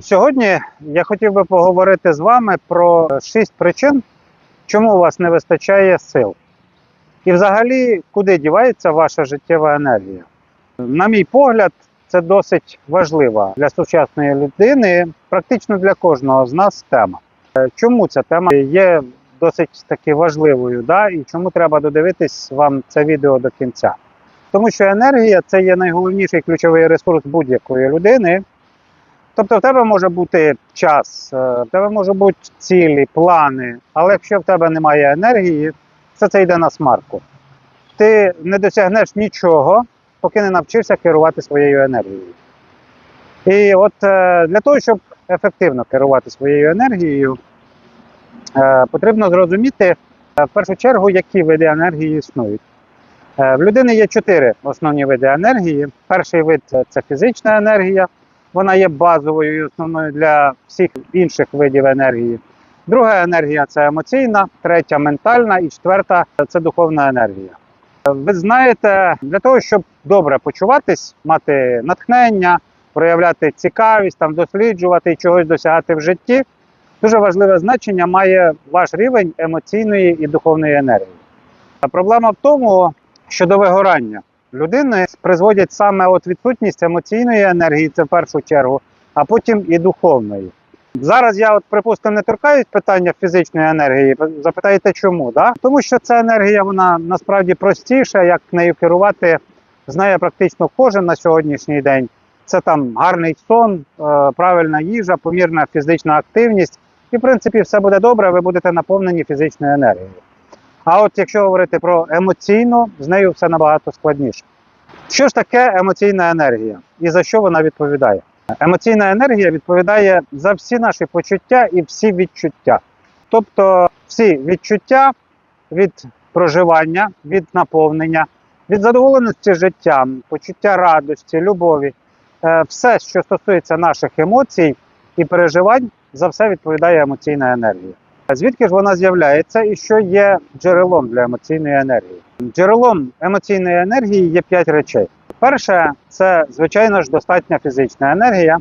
Сьогодні я хотів би поговорити з вами про шість причин, чому у вас не вистачає сил. І взагалі, куди дівається ваша життєва енергія. На мій погляд, це досить важлива для сучасної людини, практично для кожного з нас тема. Е, Чому ця тема є досить таки важливою, да? і чому треба додивитись вам це відео до кінця? Тому що енергія це є найголовніший ключовий ресурс будь-якої людини. Тобто в тебе може бути час, е, в тебе може бути цілі, плани, але якщо в тебе немає енергії, все це йде на смарку. Ти не досягнеш нічого, поки не навчишся керувати своєю енергією. І от е, для того, щоб ефективно керувати своєю енергією, е, потрібно зрозуміти в першу чергу, які види енергії існують. В людини є чотири основні види енергії. Перший вид це фізична енергія, вона є базовою і основною для всіх інших видів енергії. Друга енергія це емоційна, третя ментальна і четверта це духовна енергія. Ви знаєте, для того, щоб добре почуватись, мати натхнення, проявляти цікавість, там, досліджувати і чогось досягати в житті, дуже важливе значення має ваш рівень емоційної і духовної енергії. А Проблема в тому, що до вигорання людини призводять саме от відсутність емоційної енергії, це в першу чергу, а потім і духовної. Зараз я, от, припустимо, не торкаюсь питання фізичної енергії. Запитаєте, чому? Да? Тому що ця енергія вона насправді простіша, як нею керувати, знає практично кожен на сьогоднішній день. Це там гарний сон, е, правильна їжа, помірна фізична активність. І, в принципі, все буде добре, ви будете наповнені фізичною енергією. А от якщо говорити про емоційну, з нею все набагато складніше. Що ж таке емоційна енергія і за що вона відповідає? Емоційна енергія відповідає за всі наші почуття і всі відчуття. Тобто всі відчуття від проживання, від наповнення, від задоволеності життям, почуття радості, любові, Е, все, що стосується наших емоцій і переживань, за все відповідає емоційна енергія. Звідки ж вона з'являється і що є джерелом для емоційної енергії? Джерелом емоційної енергії є п'ять речей. Перше, це звичайно ж достатня фізична енергія,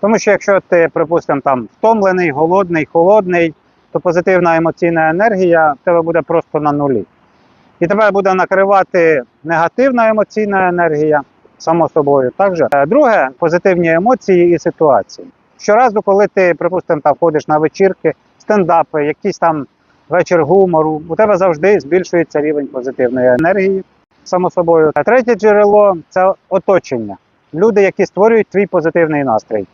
тому що якщо ти, припустимо, там втомлений, голодний, холодний, то позитивна емоційна енергія в тебе буде просто на нулі. І тебе буде накривати негативна емоційна енергія, само собою. Так же. Е, Друге, позитивні емоції і ситуації. Щоразу, коли ти, припустимо, там ходиш на вечірки, стендапи, якийсь там вечір гумору, у тебе завжди збільшується рівень позитивної енергії, само собою. А третє джерело це оточення. Люди, які створюють твій позитивний настрій.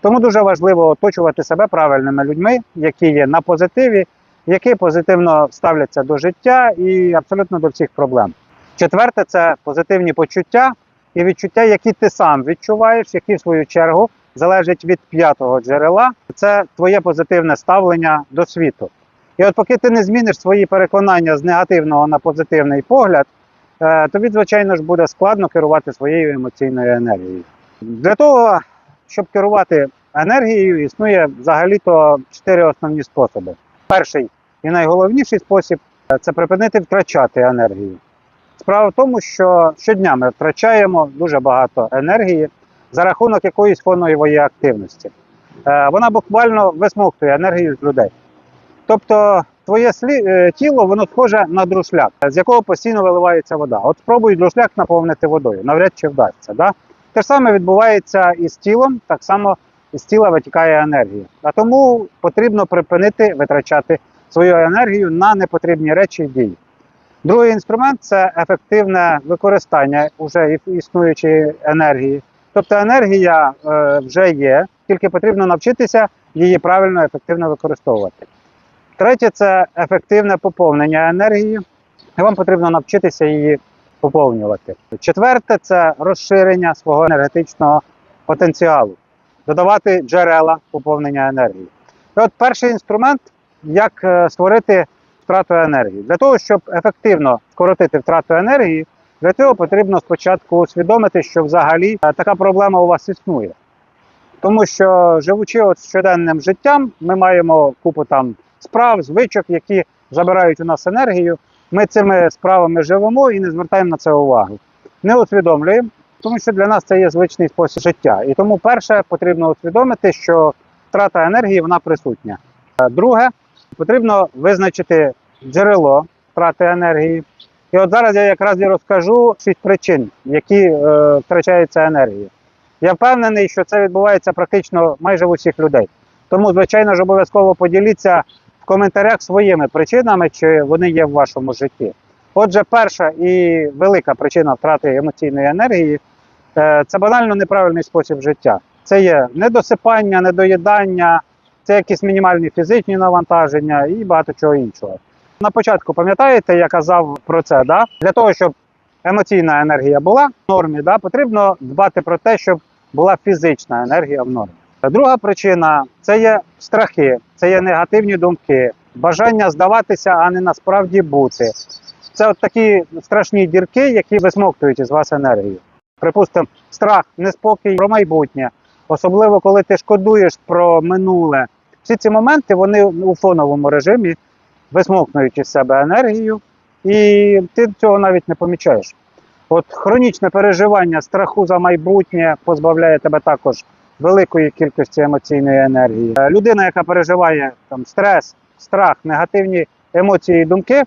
Тому дуже важливо оточувати себе правильними людьми, які є на позитиві, які позитивно ставляться до життя і абсолютно до всіх проблем. Четверте це позитивні почуття і відчуття, які ти сам відчуваєш, які в свою чергу залежать від п'ятого джерела. Це твоє позитивне ставлення до світу. І от поки ти не зміниш свої переконання з негативного на позитивний погляд, е, тобі, звичайно ж, буде складно керувати своєю емоційною енергією. Для того, щоб керувати енергією, існує взагалі-то чотири основні способи. Перший і найголовніший спосіб це припинити втрачати енергію. Справа в тому, що щодня ми втрачаємо дуже багато енергії за рахунок якоїсь фонової активності. Е, Вона буквально висмоктує енергію з людей. Тобто, твоє е, тіло воно схоже на друшляк, з якого постійно виливається вода. От спробуй друшляк наповнити водою, навряд чи вдасться. Да? Те ж саме відбувається і з тілом, так само із тіла витікає енергія. А тому потрібно припинити витрачати свою енергію на непотрібні речі і дії. Другий інструмент це ефективне використання вже існуючої енергії. Тобто енергія е, вже є, тільки потрібно навчитися її правильно ефективно використовувати. Третє це ефективне поповнення енергії. І вам потрібно навчитися її поповнювати. Четверте це розширення свого енергетичного потенціалу, додавати джерела поповнення енергії. І от перший інструмент, як е, створити втрату енергії. Для того, щоб ефективно скоротити втрату енергії, для цього потрібно спочатку усвідомити, що взагалі е, така проблема у вас існує. Тому що живучи от щоденним життям, ми маємо купу там справ, звичок, які забирають у нас енергію. Ми цими справами живемо і не звертаємо на це увагу. Не усвідомлюємо. тому що для нас це є звичний спосіб життя. І тому перше потрібно усвідомити, що втрата енергії вона присутня. Е, Друге, потрібно визначити джерело втрати енергії. І от зараз я якраз і розкажу шість причин, які е, втрачається енергія. Я впевнений, що це відбувається практично майже в усіх людей. Тому, звичайно ж, обов'язково поділіться в коментарях своїми причинами, чи вони є в вашому житті. Отже, перша і велика причина втрати емоційної енергії е, це банально неправильний спосіб життя. Це є недосипання, недоїдання, це якісь мінімальні фізичні навантаження і багато чого іншого. На початку пам'ятаєте, я казав про це, да? для того, щоб емоційна енергія була в нормі, да? потрібно дбати про те, щоб була фізична енергія в нормі. Друга причина це є страхи, це є негативні думки, бажання здаватися, а не насправді бути. Це от такі страшні дірки, які висмоктують із вас енергію. Припустимо, страх, неспокій про майбутнє, особливо коли ти шкодуєш про минуле. Всі ці моменти вони у фоновому режимі висмокнують із себе енергію, і ти цього навіть не помічаєш. От хронічне переживання страху за майбутнє позбавляє тебе також великої кількості емоційної енергії. Е, Людина, яка переживає там стрес, страх, негативні емоції і думки,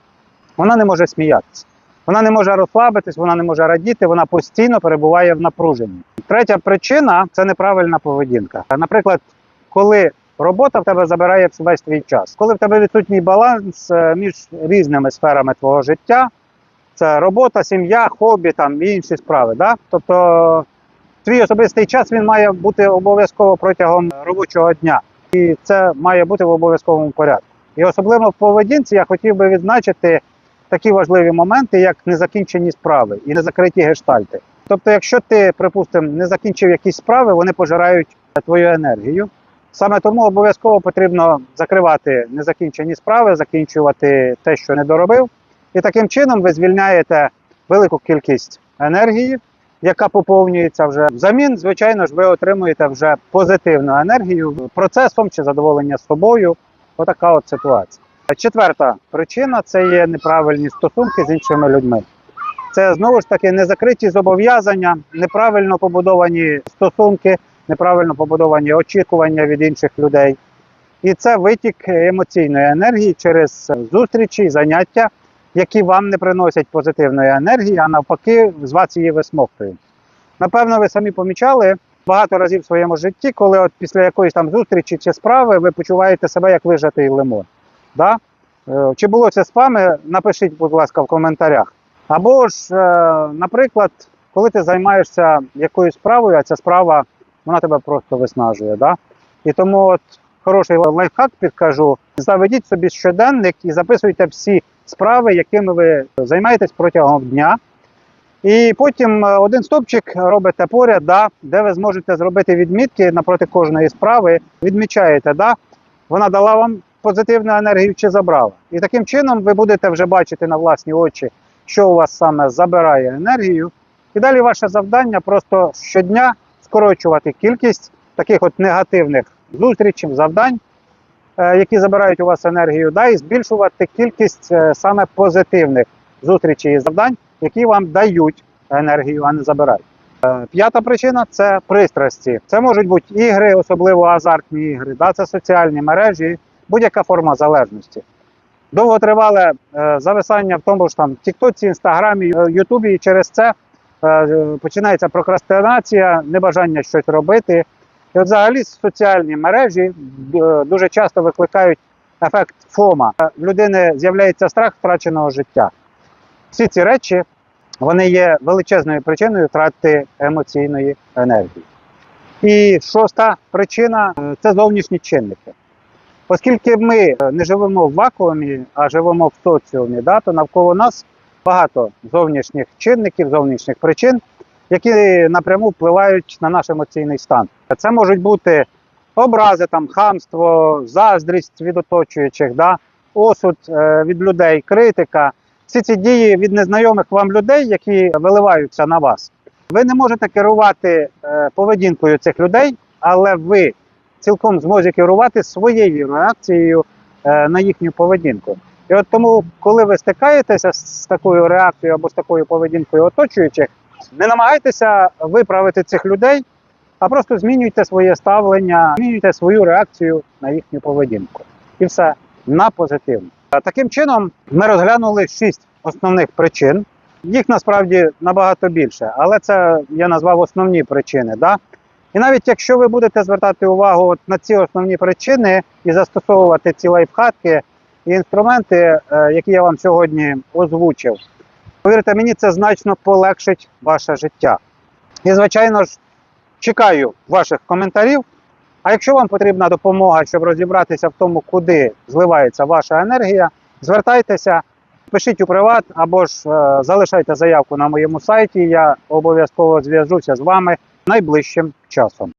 вона не може сміятися. Вона не може розслабитись, вона не може радіти, вона постійно перебуває в напруженні. Третя причина це неправильна поведінка. Наприклад, коли робота в тебе забирає весь твій час, коли в тебе відсутній баланс е, між різними сферами твого життя, це робота, сім'я, хобі там і інші справи. Да? Тобто твій особистий час він має бути обов'язково протягом робочого дня. І це має бути в обов'язковому порядку. І особливо в поведінці я хотів би відзначити такі важливі моменти, як незакінчені справи і незакриті гештальти. Тобто, якщо ти, припустимо, не закінчив якісь справи, вони пожирають твою енергію. Саме тому обов'язково потрібно закривати незакінчені справи, закінчувати те, що не доробив. І таким чином ви звільняєте велику кількість енергії, яка поповнюється вже. Взамін, звичайно ж, ви отримуєте вже позитивну енергію процесом чи задоволення собою. Отака от ситуація. Четверта причина це є неправильні стосунки з іншими людьми. Це знову ж таки незакриті зобов'язання, неправильно побудовані стосунки, неправильно побудовані очікування від інших людей. І це витік емоційної енергії через зустрічі, заняття, які вам не приносять позитивної енергії, а навпаки, з вас її висмоктують. Напевно, ви самі помічали багато разів в своєму житті, коли от після якоїсь там зустрічі чи справи ви почуваєте себе як вижатий лимон. Да? Е, Чи було це з вами? Напишіть, будь ласка, в коментарях. Або ж, е, наприклад, коли ти займаєшся якоюсь справою, а ця справа вона тебе просто виснажує. Да? І тому от хороший лайфхак підкажу: заведіть собі щоденник і записуйте всі справи, якими ви займаєтесь протягом дня. І потім е, один стопчик робите поряд, да, де ви зможете зробити відмітки напроти кожної справи. Відмічаєте, да, вона дала вам позитивну енергію чи забрала. І таким чином ви будете вже бачити на власні очі, що у вас саме забирає енергію. І далі ваше завдання просто щодня скорочувати кількість таких от негативних зустрічей, завдань, е, які забирають у вас енергію, да, і збільшувати кількість е, саме позитивних зустрічей і завдань, які вам дають енергію, а не забирають. Е, П'ята причина це пристрасті. Це можуть бути ігри, особливо азартні ігри, да, це соціальні мережі, будь-яка форма залежності. Довготривале зависання в тому ж там Тіктоці, Інстаграмі, Ютубі, і через це починається прокрастинація, небажання щось робити. І от взагалі соціальні мережі е, дуже часто викликають ефект ФОМа. Е, В людини з'являється страх втраченого життя. Всі ці речі вони є величезною причиною втрати емоційної енергії. І шоста причина е, це зовнішні чинники. Оскільки ми е, не живемо в вакуумі, а живемо в соціумі, да, то навколо нас багато зовнішніх чинників, зовнішніх причин, які напряму впливають на наш емоційний стан. Це можуть бути образи, там, хамство, заздрість від оточуючих, да, осуд е, від людей, критика. Всі ці дії від незнайомих вам людей, які виливаються на вас. Ви не можете керувати е, поведінкою цих людей, але ви цілком змозі керувати своєю реакцією е, на їхню поведінку. І от тому, коли ви стикаєтеся з такою реакцією або з такою поведінкою оточуючих, Не намагайтеся виправити цих людей, а просто змінюйте своє ставлення, змінюйте свою реакцію на їхню поведінку. І все на позитивно. Таким чином, ми розглянули шість основних причин. Їх насправді набагато більше, але це я назвав основні причини. Да? І навіть якщо ви будете звертати увагу от на ці основні причини і застосовувати ці лайфхаки і інструменти, е, які я вам сьогодні озвучив, повірте мені, це значно полегшить ваше життя. І, звичайно ж, чекаю ваших коментарів. А якщо вам потрібна допомога, щоб розібратися в тому, куди зливається ваша енергія, звертайтеся, пишіть у приват або ж е, залишайте заявку на моєму сайті. Я обов'язково зв'яжуся з вами найближчим часом.